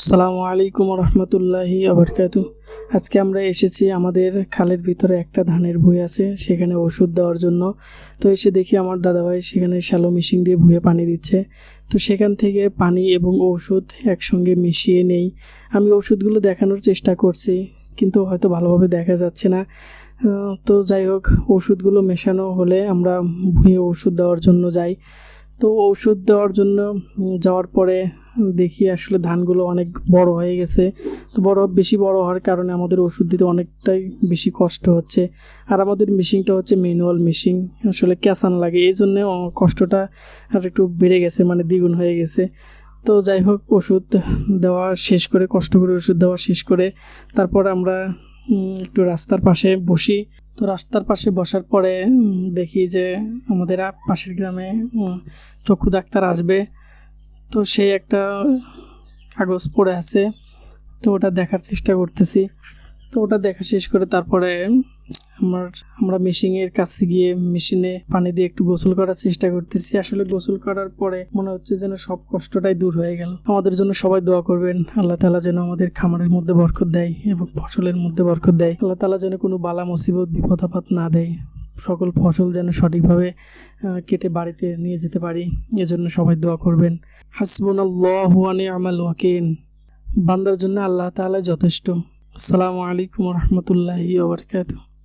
আসসালামু আলাইকুম রহমতুল্লাহি আবরকাতু। আজকে আমরা এসেছি আমাদের খালের ভিতরে একটা ধানের ভুঁই আছে, সেখানে ওষুধ দেওয়ার জন্য। তো এসে দেখি আমার দাদাভাই সেখানে শ্যালো মেশিন দিয়ে ভুঁয়ে পানি দিচ্ছে। তো সেখান থেকে পানি এবং ওষুধ একসঙ্গে মিশিয়ে নেই। আমি ওষুধগুলো দেখানোর চেষ্টা করছি, কিন্তু হয়তো ভালোভাবে দেখা যাচ্ছে না। তো যাই হোক, ওষুধগুলো মেশানো হলে আমরা ভুঁয়ে ওষুধ দেওয়ার জন্য যাই। তো ওষুধ দেওয়ার জন্য যাওয়ার পরে দেখি আসলে ধানগুলো অনেক বড় হয়ে গেছে। তো বড়, বেশি বড় হওয়ার কারণে আমাদের ওষুধ দিতে অনেকটাই বেশি কষ্ট হচ্ছে। আর আমাদের মেশিনটা হচ্ছে ম্যানুয়াল মেশিন, আসলে ক্যাসান লাগে। এই জন্যে কষ্টটা আর একটু বেড়ে গেছে মানে দ্বিগুণ হয়ে গেছে। তো যাই হোক, ওষুধ দেওয়া শেষ করে, কষ্ট করে ওষুধ দেওয়া শেষ করে, তারপর আমরা একটু রাস্তার পাশে বসি। তো রাস্তার পাশে বসার পরে দেখি যে আমাদের পাশের গ্রামে চক্ষু ডাক্তার আসবে। তো সেই একটা কাগজ পড়ে আছে। তো ওটা দেখার চেষ্টা করতেছি। তো ওটা দেখা শেষ করে তারপরে আমার, আমরা মেশিনের কাছে গিয়ে মেশিনে পানি দিয়ে একটু গোসল করার চেষ্টা করতেছি। আসলে গোসল করার পরে মনে হচ্ছে যেন সব কষ্টটাই দূর হয়ে গেল। আমাদের জন্য সবাই দোয়া করবেন, আল্লাহ তালা যেন আমাদের খামারের মধ্যে বরকত দেয় এবং ফসলের মধ্যে বরকত দেয়। আল্লাহ তালা যেন কোনো বালা মুসিবত, বিপদ, আপদ না দেয়। সকল ফসল যেন সঠিকভাবে কেটে বাড়িতে নিয়ে যেতে পারি। এজন্য সবাই দোয়া করবেন। হাসবুন আল্লাহ আমাল ওয়াকিন বান্দার জন্য আল্লাহ তাআলা যথেষ্ট। আসসালামু আলাইকুম রহমতুল্লাহি ওবরকাতুহ